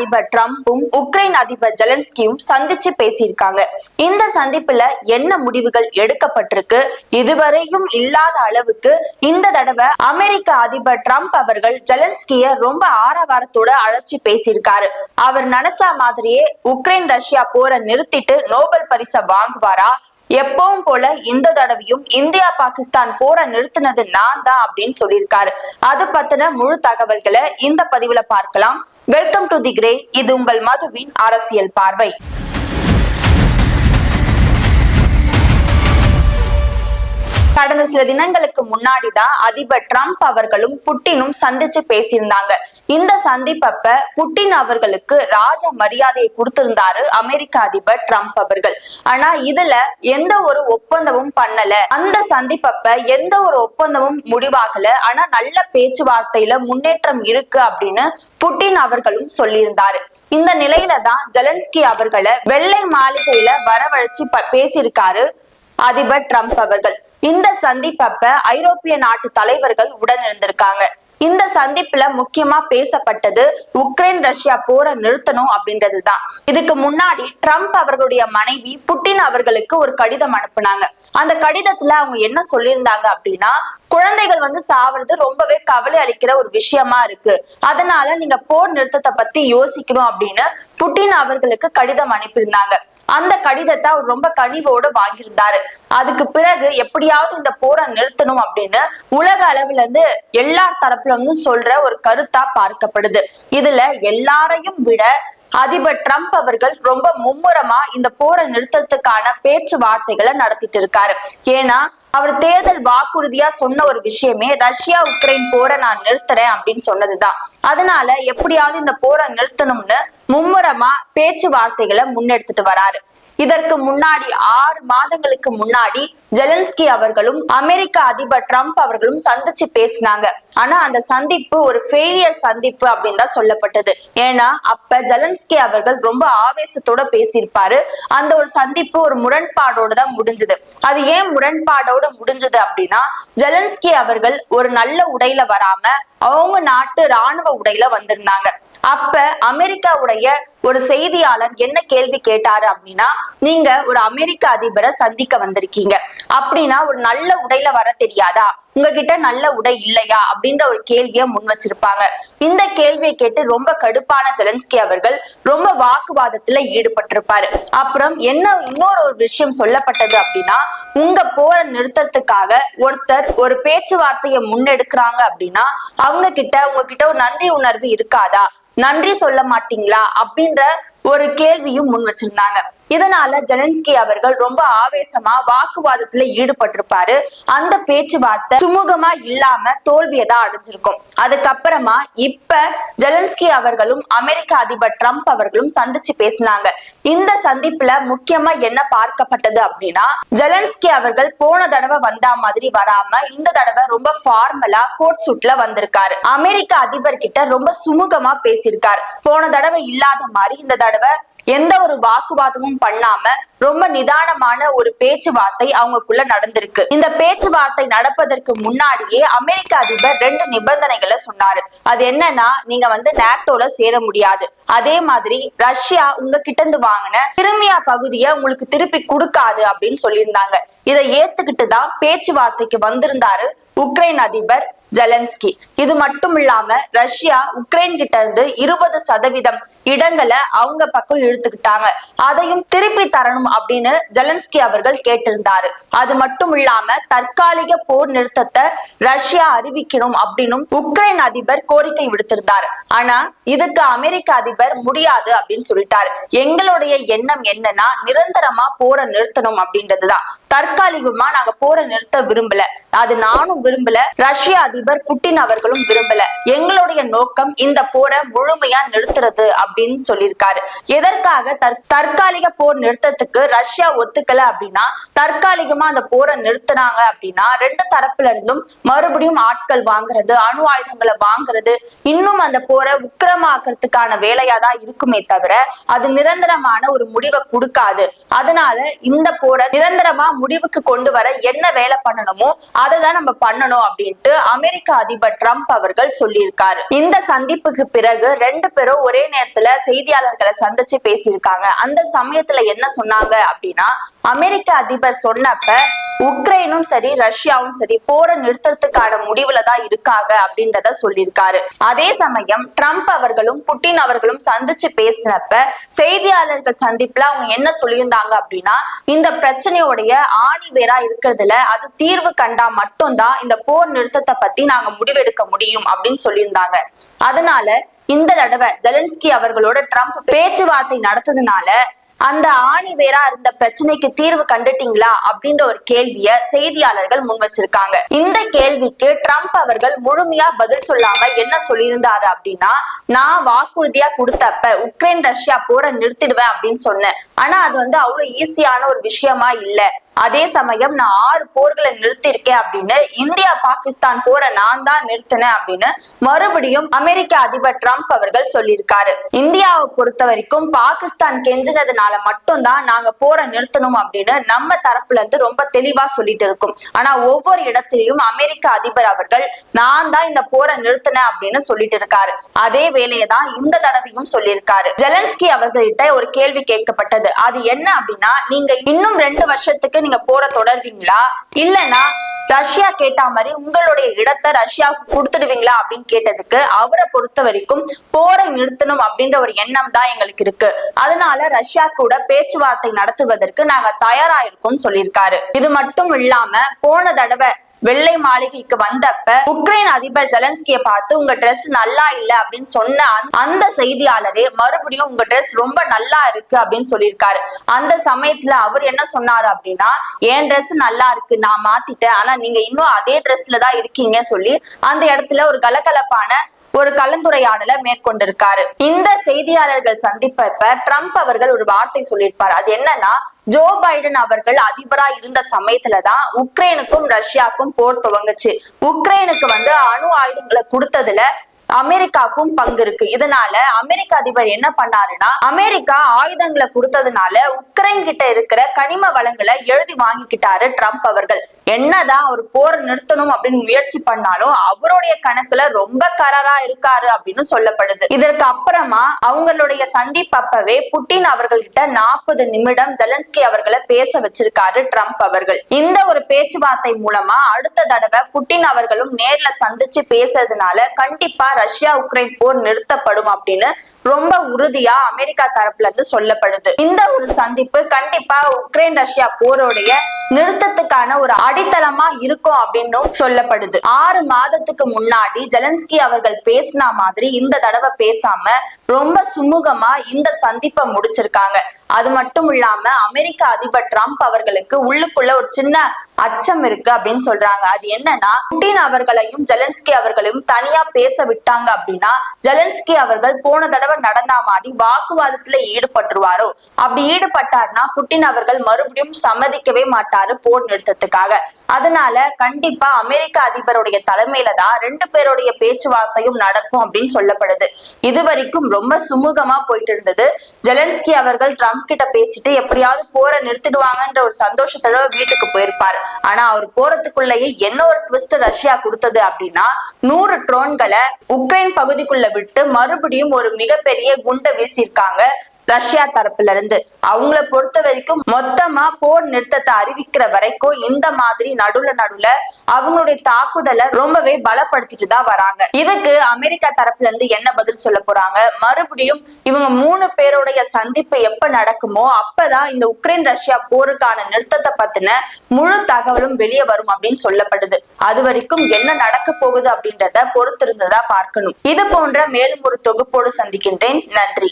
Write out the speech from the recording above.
அதிபர் டிரம்பும் உக்ரைன் அதிபர் ஜெலன்ஸ்கியும் சந்திச்சு பேசியிருக்காங்க. இந்த சந்திப்புல என்ன முடிவுகள் எடுக்கப்பட்டிருக்கு? இதுவரையும் இல்லாத அளவுக்கு இந்த தடவை அமெரிக்க அதிபர் டிரம்ப் அவர்கள் ஜெலன்ஸ்கிய ரொம்ப ஆரவாரத்தோட அழைச்சி பேசியிருக்காரு. அவர் நினைச்ச மாதிரியே உக்ரைன் ரஷ்யா போரை நிறுத்திட்டு நோபல் பரிசை வாங்குவாரா? எப்பவும் போல இந்த தடவையும் இந்தியா பாகிஸ்தான் போரை நிறுத்தினது நான் தான் அப்படின்னு சொல்லியிருக்காரு. அது பத்தின முழு தகவல்களை இந்த பதிவுல பார்க்கலாம். வெல்கம் டு தி கிரே இது உங்கள் மதுவின் அரசியல் பார்வை. கடந்த சில தினங்களுக்கு முன்னாடிதான் அதிபர் ட்ரம்ப் அவர்களும் புட்டினும் சந்திச்சு பேசியிருந்தாங்க. இந்த சந்திப்பப்ப புட்டின் அவர்களுக்கு ராஜ மரியாதையை கொடுத்திருந்தாரு அமெரிக்க அதிபர் ட்ரம்ப் அவர்கள். ஆனா இதுல எந்த ஒரு ஒப்பந்தமும் பண்ணல. அந்த சந்திப்பப்ப எந்த ஒரு ஒப்பந்தமும் முடிவாகல. ஆனா நல்ல பேச்சுவார்த்தையில முன்னேற்றம் இருக்கு அப்படின்னு புட்டின் அவர்களும் சொல்லியிருந்தாரு. இந்த நிலையில தான் ஜெலன்ஸ்கி அவர்களை வெள்ளை மாளிகையில வரவழைச்சு ப- பேசியிருக்காரு அதிபர் ட்ரம்ப் அவர்கள். இந்த சந்திப்பப்ப ஐரோப்பிய நாட்டு தலைவர்கள் உடன் இருந்திருக்காங்க இந்த சந்திப்புல முக்கியமா பேசப்பட்டது உக்ரைன் ரஷ்யா போரை நிறுத்தணும் அப்படின்றதுதான். இதுக்கு முன்னாடி ட்ரம்ப் அவர்களுடைய மனைவி புட்டின் அவர்களுக்கு ஒரு கடிதம் அனுப்புனாங்க. அந்த கடிதத்துல அவங்க என்ன சொல்லியிருந்தாங்க அப்படின்னா குழந்தைகள் வந்து சாவறது ரொம்பவே கவலை அளிக்கிற ஒரு விஷயமா இருக்கு. அதனால நீங்க போர் நிறுத்தத்தை பத்தி யோசிக்கணும் அப்படின்னு புட்டின் அவர்களுக்கு கடிதம் அனுப்பியிருந்தாங்க. அந்த கடிதத்தை அவர் ரொம்ப கனிவோடு வாங்கியிருந்தாரு. அதுக்கு பிறகு எப்படியாவது இந்த போரை நிறுத்தணும் அப்படின்னு உலக அளவுல இருந்து எல்லார் தரப்புல இருந்து சொல்ற ஒரு கருத்தா பார்க்கப்படுது. இதுல எல்லாரையும் விட அதிபர் ட்ரம்ப் அவர்கள் ரொம்ப மும்முரமா இந்த போரை நிறுத்தத்துக்கான பேச்சுவார்த்தைகளை நடத்திட்டு இருக்காரு. ஏன்னா அவர் தேர்தல் வாக்குறுதியா சொன்ன ஒரு விஷயமே ரஷ்யா உக்ரைன் போரை நான் நிறுத்துறேன் அப்படின்னு சொன்னதுதான். அதனால எப்படியாவது இந்த போரை நிறுத்தணும்னு மும்முரமா பேச்சுவார்த்தைகளை முன்னெடுத்துட்டு வராரு. இதற்கு முன்னாடி ஆறு மாதங்களுக்கு முன்னாடி ஜெலன்ஸ்கி அவர்களும் அமெரிக்க அதிபர் ட்ரம்ப் அவர்களும் சந்திச்சு பேசினாங்க. ஆனா அந்த சந்திப்பு ஒரு ஃபெயிலியர் சந்திப்பு அப்படின்னு தான் சொல்லப்பட்டது. ஏன்னா அப்ப ஜெலன்ஸ்கி அவர்கள் ரொம்ப ஆவேசத்தோட பேசியிருப்பாரு. அந்த ஒரு சந்திப்பு ஒரு முரண்பாடோட தான் முடிஞ்சது. அது ஏன் முரண்பாடோட முடிஞ்சது அப்படின்னா ஜெலன்ஸ்கி அவர்கள் ஒரு நல்ல உடையில வராம அவங்க நாட்டு ராணுவ உடையில வந்திருந்தாங்க. அப்ப அமெரிக்காவுடைய ஒரு செய்தியாளர் என்ன கேள்வி கேட்டாரு அப்படின்னா நீங்க ஒரு அமெரிக்க அதிபரை சந்திக்க வந்திருக்கீங்க. அப்படின்னா ஒரு நல்ல உடையில வர தெரியாதா? உங்ககிட்ட நல்ல உடை இல்லையா? அப்படின்ற ஒரு கேள்வியை முன் வச்சிருப்பாங்க. இந்த கேள்வியை கேட்டு ரொம்ப கடுப்பான ஜெலன்ஸ்கி அவர்கள் ரொம்ப வாக்குவாதத்துல ஈடுபட்டிருப்பாரு. அப்புறம் என்ன இன்னொரு ஒரு விஷயம் சொல்லப்பட்டது அப்படின்னா உங்க போரை நிறுத்தத்துக்காக ஒருத்தர் ஒரு பேச்சுவார்த்தையை முன்னெடுக்கிறாங்க அப்படின்னா அவங்க கிட்ட உங்ககிட்ட ஒரு நன்றி உணர்வு இருக்காதா? நன்றி சொல்ல மாட்டீங்களா? அப்படின்ற ஒரு கேள்வியும் முன் வச்சிருந்தாங்க. இதனால ஜெலன்ஸ்கி அவர்கள் ரொம்ப ஆவேசமா வாக்குவாதத்துல ஈடுபட்டிருப்பாரு. அந்த பேச்சுவார்த்தை சுமூகமா இல்லாம தோல்வியை தான் அடைஞ்சிருக்கும். அதுக்கப்புறமா இப்ப ஜெலன்ஸ்கி அவர்களும் அமெரிக்க அதிபர் ட்ரம்ப் அவர்களும் சந்திச்சு பேசினாங்க. இந்த சந்திப்புல முக்கியமா என்ன பார்க்கப்பட்டது அப்படின்னா ஜெலன்ஸ்கி அவர்கள் போன தடவை வந்தா மாதிரி வராம இந்த தடவை ரொம்ப ஃபார்மலா கோட் சூட்ல வந்திருக்காரு. அமெரிக்க அதிபர் கிட்ட ரொம்ப சுமூகமா பேசியிருக்காரு. போன தடவை இல்லாத மாதிரி இந்த தடவை எந்த ஒரு வாக்குவாதமும் பண்ணாம ரொம்ப நிதானமான ஒரு பேச்சுவார்த்தை அவங்களுக்குள்ள நடந்திருக்கு. இந்த பேச்சுவார்த்தை நடப்பதற்கு முன்னாடியே அமெரிக்க அதிபர் ரெண்டு நிபந்தனைகளை சொன்னாரு. அது என்னன்னா நீங்க வந்து நேட்டோல சேர முடியாது. அதே மாதிரி ரஷ்யா உங்ககிட்ட இருந்து வாங்கின கிருமியா பகுதியை உங்களுக்கு திருப்பி கொடுக்காது அப்படின்னு சொல்லியிருந்தாங்க. இதை ஏத்துக்கிட்டு தான் பேச்சுவார்த்தைக்கு வந்திருந்தாரு உக்ரைன் அதிபர் ஜெலன்ஸ்கி. இது மட்டும் இல்லாம ரஷ்யா உக்ரைன் கிட்ட இருந்து இருபது சதவீதம் இடங்களை அவங்க பக்கம் இழுத்துக்கிட்டாங்க. அதையும் திருப்பி தரணும் அப்படின்னு ஜெலன்ஸ்கி அவர்கள் கேட்டிருந்தாரு. அது மட்டும் இல்லாம தற்காலிக போர் நிறுத்தத்தை ரஷ்யா அறிவிக்கணும் அப்படின்னும் உக்ரைன் அதிபர் கோரிக்கை விடுத்திருந்தார். ஆனா இதுக்கு அமெரிக்க அதிபர் முடியாது அப்படின்னு சொல்லிட்டாரு. எங்களுடைய எண்ணம் என்னன்னா நிரந்தரமா போரை நிறுத்தணும் அப்படின்றதுதான். தற்காலிகமா நாங்க போரை நிறுத்த விரும்பல. அது நானும் விரும்பல. ரஷ்யா அதிபர் அதிபர் புட்டின் அவர்களும் விரும்பல. எங்களுடைய நோக்கம் இந்த போரை முழுமையா நிறுத்துறது அப்படின்னு சொல்லியிருக்காரு. எதற்காக? தற்காலிக போர் நிறுத்தத்துக்கு ரஷ்யா ஒத்துக்கல அப்படின்னா தற்காலிகமா அந்த போரை நிறுத்தினாங்க அப்படின்னா ரெண்டு தரப்புல இருந்தும் மறுபடியும் ஆட்கள் வாங்குறது அணு ஆயுதங்களை வாங்குறது இன்னும் அந்த போரை உக்கிரமாக்குறதுக்கான வேலையா தான் இருக்குமே தவிர அது நிரந்தரமான ஒரு முடிவை கொடுக்காது. அதனால இந்த போரை நிரந்தரமா முடிவுக்கு கொண்டு வர என்ன வேலை பண்ணணுமோ அதை தான் நம்ம பண்ணணும் அப்படின்ட்டு அமெரிக்க அமெரிக்க அதிபர் ட்ரம்ப் அவர்கள் சொல்லியிருக்காரு. இந்த சந்திப்புக்கு பிறகு ரெண்டு பேரும் ஒரே நேரத்துல செய்தியாளர்களை சந்திச்சு பேசியிருக்காங்க. அந்த சமயத்துல என்ன சொன்னாங்க அப்படின்னா அமெரிக்க அதிபர் சொன்னப்ப உக்ரைனும் சரி ரஷ்யாவும் சரி போரை நிறுத்தத்துக்கான முடிவுல தான் இருக்காங்க அப்படின்றத சொல்லியிருக்காரு. அதே சமயம் ட்ரம்ப் அவர்களும் புட்டின் அவர்களும் சந்திச்சு பேசினப்ப செய்தியாளர்கள் சந்திப்புல அவங்க என்ன சொல்லியிருந்தாங்க அப்படின்னா இந்த பிரச்சனையோடைய ஆணி வேரா இருக்கிறதுல அது தீர்வு கண்டா மட்டும்தான் இந்த போர் நிறுத்தத்தை பத்தி பத்தி நாங்க முடிவெடுக்க முடியும் அப்படின்னு சொல்லியிருந்தாங்க. அதனால இந்த தடவை ஜெலன்ஸ்கி அவர்களோட ட்ரம்ப் பேச்சுவார்த்தை நடத்ததுனால அந்த ஆணி வேரா இருந்த பிரச்சனைக்கு தீர்வு கண்டுட்டீங்களா அப்படின்ற ஒரு கேள்விய செய்தியாளர்கள் முன் வச்சிருக்காங்க. இந்த கேள்விக்கு ட்ரம்ப் அவர்கள் முழுமையா பதில் சொல்லாம என்ன சொல்லியிருந்தாரு அப்படின்னா நான் வாக்குறுதியா கொடுத்தப்ப உக்ரைன் ரஷ்யா போற நிறுத்திடுவேன் அப்படின்னு சொன்னேன். ஆனா அது வந்து அவ்வளவு ஈஸியான ஒரு விஷயமா இல்ல. அதே சமயம் நான் ஆறு போர்களை நிறுத்திருக்கேன் அப்படின்னு இந்தியா பாகிஸ்தான் போரை நான் தான் நிறுத்தினேன் அப்படின்னு மறுபடியும் அமெரிக்க அதிபர் ட்ரம்ப் அவர்கள் சொல்லியிருக்காரு. இந்தியாவை பொறுத்த வரைக்கும் பாகிஸ்தான் கெஞ்சினதுனால மட்டும்தான் நாங்க போரை நிறுத்தணும் அப்படின்னு நம்ம தரப்புல இருந்து ரொம்ப தெளிவா சொல்லிட்டு இருக்கோம். ஆனா ஒவ்வொரு இடத்திலையும் அமெரிக்க அதிபர் அவர்கள் நான் தான் இந்த போரை நிறுத்தினேன் அப்படின்னு சொல்லிட்டு இருக்காரு. அதே வேலையை தான் இந்த தடவையும் சொல்லியிருக்காரு. ஜெலன்ஸ்கி அவர்கள்ட்ட ஒரு கேள்வி கேட்கப்பட்டது. அது என்ன அப்படின்னா நீங்க இன்னும் ரெண்டு வருஷத்துக்கு நீங்க போற தொடர்வீங்களா? இல்லனா ரஷ்யா கேட்ட மாதிரி உங்களுடைய இடத்தை ரஷ்யாவுக்கு கொடுத்துடுவீங்களா அப்படின்னு கேட்டதுக்கு அவரை பொறுத்த வரைக்கும் போரை நிறுத்தணும் அப்படின்ற ஒரு எண்ணம் தான் எங்களுக்கு இருக்கு. அதனால ரஷ்யா கூட பேச்சுவார்த்தை நடத்துவதற்கு நாங்க தயாரா இருக்கோம்னு சொல்லியிருக்காரு. இது மட்டும் இல்லாம போன தடவை வெள்ளை மாளிகைக்கு வந்தப்ப உக்ரைன் அதிபர் ஜெலன்ஸ்கிய பார்த்து உங்க Dress நல்லா இல்ல அப்படின்னு சொன்ன அந்த- அந்த செய்தியாளரே மறுபடியும் உங்க Dress ரொம்ப நல்லா இருக்கு அப்படின்னு சொல்லியிருக்காரு. அந்த சமயத்துல அவர் என்ன சொன்னாரு அப்படின்னா என் Dress நல்லா இருக்கு நான் மாத்திட்டேன். ஆனா நீங்க இன்னும் அதே Dressல தான் இருக்கீங்க சொல்லி அந்த இடத்துல ஒரு கலகலப்பான ஒரு கலந்துரையாடலை மேற்கொண்டிருக்காரு. இந்த செய்தியாளர்கள் சந்திப்பப்ப ட்ரம்ப் அவர்கள் ஒரு வார்த்தை சொல்லியிருப்பார். அது என்னன்னா ஜோ பைடன் அவர்கள் அதிபரா இருந்த சமயத்துலதான் உக்ரைனுக்கும் ரஷ்யாவுக்கும் போர் துவங்குச்சு. உக்ரைனுக்கு வந்து அணு ஆயுதங்களை கொடுத்ததுல அமெரிக்காக்கும் பங்கு இருக்கு. இதனால அமெரிக்க அதிபர் என்ன பண்ணாருன்னா அமெரிக்கா ஆயுதங்களை கொடுத்ததுனால உக்ரைன் கிட்ட இருக்கிற கனிம வளங்களை எழுதி வாங்கிக்கிட்டாரு ட்ரம்ப் அவர்கள். என்னதான் அவர் போர் நிறுத்தணும் அப்படின்னு முயற்சி பண்ணாலும் அவருடைய கணக்குல ரொம்ப கரரா இருக்காரு அப்படின்னு சொல்லப்படுது. இதற்கு அப்புறமா அவங்களுடைய சந்திப்பப்பவே புட்டின் அவர்கள்கிட்ட நாற்பது நிமிடம் ஜெலன்ஸ்கி அவர்களை பேச வச்சிருக்காரு ட்ரம்ப் அவர்கள். இந்த ஒரு பேச்சுவார்த்தை மூலமா அடுத்த தடவை புட்டின் அவர்களும் நேர்ல சந்திச்சு பேசுறதுனால கண்டிப்பா ரஷ்யா உக்ரைன் போர் நிறுத்தப்படும் அப்படின்னு ரொம்ப உறுதியா அமெரிக்கா தரப்புல இருந்து சொல்லப்படுது. இந்த ஒரு சந்திப்பு கண்டிப்பா உக்ரைன் ரஷ்யா போருடைய நிறுத்தத்துக்கான ஒரு அடித்தளமா இருக்கும் அப்படின்னும் சொல்லப்படுது. ஆறு மாதத்துக்கு முன்னாடி ஜெலன்ஸ்கி அவர்கள் பேசின மாதிரி இந்த தடவை பேசாம ரொம்ப சுமூகமா இந்த சந்திப்பை முடிச்சிருக்காங்க. அது மட்டும் இல்லாம அமெரிக்க அதிபர் ட்ரம்ப் அவர்களுக்கு உள்ளுக்குள்ள ஒரு சின்ன அச்சம் இருக்கு அப்படின்னு சொல்றாங்க. அது என்னன்னா புட்டின் அவர்களையும் ஜெலன்ஸ்கி அவர்களையும் தனியா பேச விட்டாங்க அப்படின்னா ஜெலன்ஸ்கி அவர்கள் போன தடவை நடந்தா மாதிரி வாக்குவாதத்துல ஈடுபட்டுருவாரோ? அப்படி ஈடுபட்டார்னா புட்டின் அவர்கள் மறுபடியும் சம்மதிக்கவே மாட்டார் போர் நிறுத்தத்துக்காக. அதனால கண்டிப்பா அமெரிக்க அதிபருடைய தலைமையில தான் ரெண்டு பேருடைய பேச்சுவார்த்தையும் நடக்கும் அப்படின்னு சொல்லப்படுது. இது வரைக்கும் ரொம்ப சுமூகமா போயிட்டு இருந்தது. ஜெலன்ஸ்கி அவர்கள் ட்ரம்ப் கிட்ட பேசிட்டு எப்படியாவது போரை நிறுத்திடுவாங்கன்ற ஒரு சந்தோஷத்தோட வீட்டுக்கு போயிருப்பார். ஆனா அவர் போறதுக்குள்ளேயே என்ன ஒரு ட்விஸ்ட் ரஷ்யா கொடுத்தது அப்படின்னா நூறு ட்ரோன்களை உக்ரைன் பகுதிக்குள்ள விட்டு மறுபடியும் ஒரு மிகப்பெரிய குண்டை வீசியிருக்காங்க. ரஷ்யா தரப்புல இருந்து அவங்கள பொறுத்த வரைக்கும் மொத்தமா போர் நிறுத்தத்தை அறிவிக்கிற வரைக்கும் இந்த மாதிரி நடுல நடுல அவங்களுடைய தாக்குதலை ரொம்பவே பலப்படுத்திட்டு தான் வராங்க. இதுக்கு அமெரிக்கா தரப்புல இருந்து என்ன பதில் சொல்ல போறாங்க? மறுபடியும் இவங்க மூணு பேருடைய சந்திப்பு எப்ப நடக்குமோ அப்பதான் இந்த உக்ரைன் ரஷ்யா போருக்கான நிறுத்தத்தை பத்தின முழு தகவலும் வெளியே வரும் அப்படின்னு சொல்லப்படுது. அது வரைக்கும் என்ன நடக்க போகுது அப்படின்றத பொறுத்திருந்ததா பார்க்கணும். இது போன்ற மேலும் ஒரு தொகுப்போடு சந்திக்கின்றேன். நன்றி.